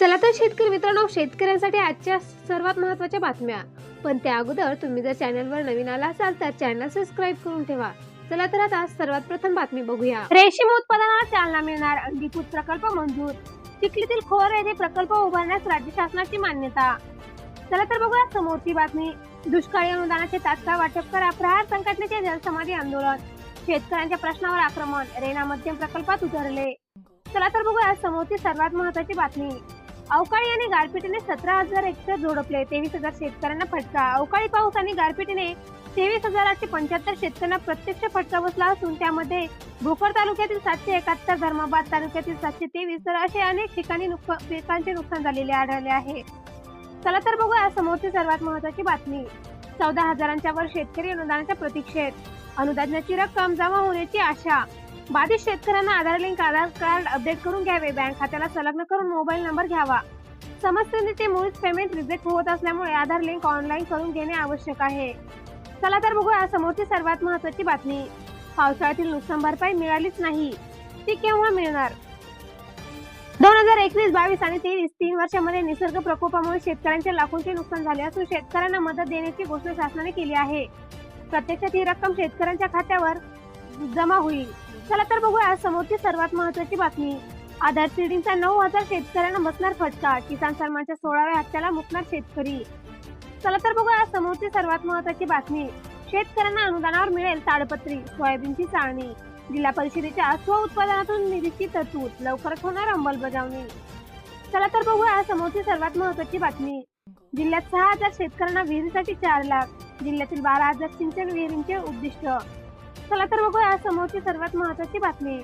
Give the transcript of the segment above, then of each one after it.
चला तर शेतकरी मित्रांनो शेतकऱ्यांसाठी आजच्या सर्वात महत्त्वाच्या बातम्या. पण त्या अगोदर तुम्ही जर चॅनलवर नवीन आला असाल तर चॅनल सबस्क्राईब करून ठेवा. चला तर आता सर्वात प्रथम बातमी बघूया. रेशीम उत्पादनाला चालना मिळणार अंगीकृत प्रकल्प मंजूर. चिखलीतील खोर येथे प्रकल्प उभारण्यास राज्य शासनाची मान्यता. चला तर बघूया समोरची बातमी. दुष्काळी अनुदानाचे तात्काळ वाटप करा प्रहार संघटनेचे जलसमाधी आंदोलन. शेतकऱ्यांच्या प्रश्नावर आक्रमण रेना मध्यम प्रकल्पात उतरले. चला तर बघूया समोरची सर्वात महत्वाची बातमी. अवकाळी आणि गारपिटीने सतरा हजार हेक्टर झोडपले तेवीस हजार शेतकऱ्यांना फटका. अवकाळी पाऊस आणि गारपिटीने तेवीस हजार आठशे पंच्याहत्तर शेतकऱ्यांना प्रत्यक्ष फटका बसला असून त्यामध्ये भोकर तालुक्यातील सातशे एकाहत्तर धर्माबाद तालुक्यातील सातशे तेवीस तर असे अनेक ठिकाणी पिकांचे नुकसान झालेले आढळले आहे. चला तर बघूया समोरची सर्वात महत्वाची बातमी. चौदा हजारांच्या वर शेतकरी अनुदानाच्या प्रतीक्षेत. अनुदानाची रक्कम जमा होण्याची आशा. बाधित शेतकऱ्यांना Aadhaar link Aadhaar card update करून घ्यावे. बँक खात्याला संलग्न करून मोबाईल नंबर घ्यावा. समस्येचे मुळीच पेमेंट रिजेक्ट होत असल्यामुळे आधार लिंक ऑनलाईन करून घेणे आवश्यक आहे. चला तर बघूया समोरची सर्वात महत्वाची बातमी. पावसाळ्यातील नुकसान भरपाई मिळालीच नाही. ती केव्हा मिळणार? दोन हजार एकवीस बावीस आणि तेवीस तीन वर्षामध्ये निसर्ग प्रकोपामुळे शेतकऱ्यांचे लाखोंचे नुकसान झाले असून शेतकऱ्यांना मदत देण्याची घोषणा शासनाने केली आहे. प्रत्यक्षात ही रक्कम शेतकऱ्यांच्या खात्यावर जमा होईल. चला तर बघूया समोरची सर्वात महत्वाची बातमी. आधार सीडिंगचा नऊ हजार शेतकऱ्यांना बसणार फटका. किसान सन्मानच्या सोळाव्या हप्त्याला मुकणार शेतकरी. चला तर बघूया समोरची सर्वात महत्वाची बातमी. शेतकऱ्यांना अनुदानावर मिळेल ताडपत्री सोयाबीनची चाळणी जिल्हा परिषदेच्या स्व उत्पादनातून निधीची तरतूद. लवकरच होणार अंमलबजावणी. चला तर बघूया समोरची सर्वात महत्वाची बातमी. जिल्ह्यात सहा हजार शेतकऱ्यांना विहिरीसाठी चार लाख. जिल्ह्यातील बारा हजार सिंचन विहिरींचे उद्दिष्ट. चला तर बघूया समोरची सर्वात महत्वाची बातमी.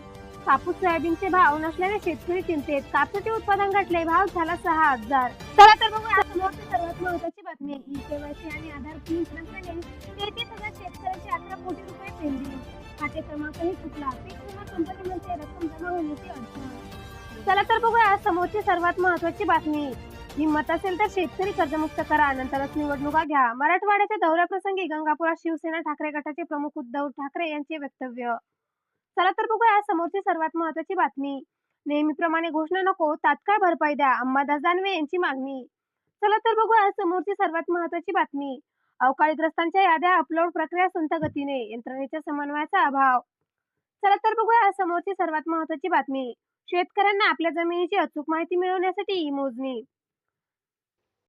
कापूस सोयाबीनचे भाव नसल्याने शेतकरी चिंतेत. कापसाचे उत्पादन घटले भाव झाला सहा हजार. चला तर बघूया समोरची सर्वात महत्वाची बातमी. ई केवायसी आणि आधार लिंक नसल्याने तेहतीस हजार शेतकऱ्यांचे अकरा कोटी रुपये पेंडिंग. खाते क्रमांकही चुकला. पीक विमा कंपनीमध्ये रक्कम जमा होण्याची अडचण. चला तर बघूया समोरची सर्वात महत्वाची बातमी. हिंमत असेल तर शेतकरी कर्जमुक्त करा नंतरच निवडणुका घ्या. मराठवाड्याच्या दौऱ्याप्रसंगी गंगापुरात शिवसेना ठाकरे गटाचे प्रमुख उद्धव ठाकरे यांचे वक्तव्य. चला तर बघूया समोरची सर्वात महत्वाची बातमी. नेहमीप्रमाणे घोषणा नको तात्काळ भरपाई द्या अंबादास दानवे यांची मागणी. चला तर बघूया समोरची सर्वात महत्वाची बातमी. अवकाळीग्रस्तांच्या याद्या अपलोड प्रक्रिया संत गतीने यंत्रणेच्या समन्वयाचा अभाव. चला तर बघूया समोरची सर्वात महत्वाची बातमी. शेतकऱ्यांना आपल्या जमिनीची अचूक माहिती मिळवण्यासाठी ई मोजणी.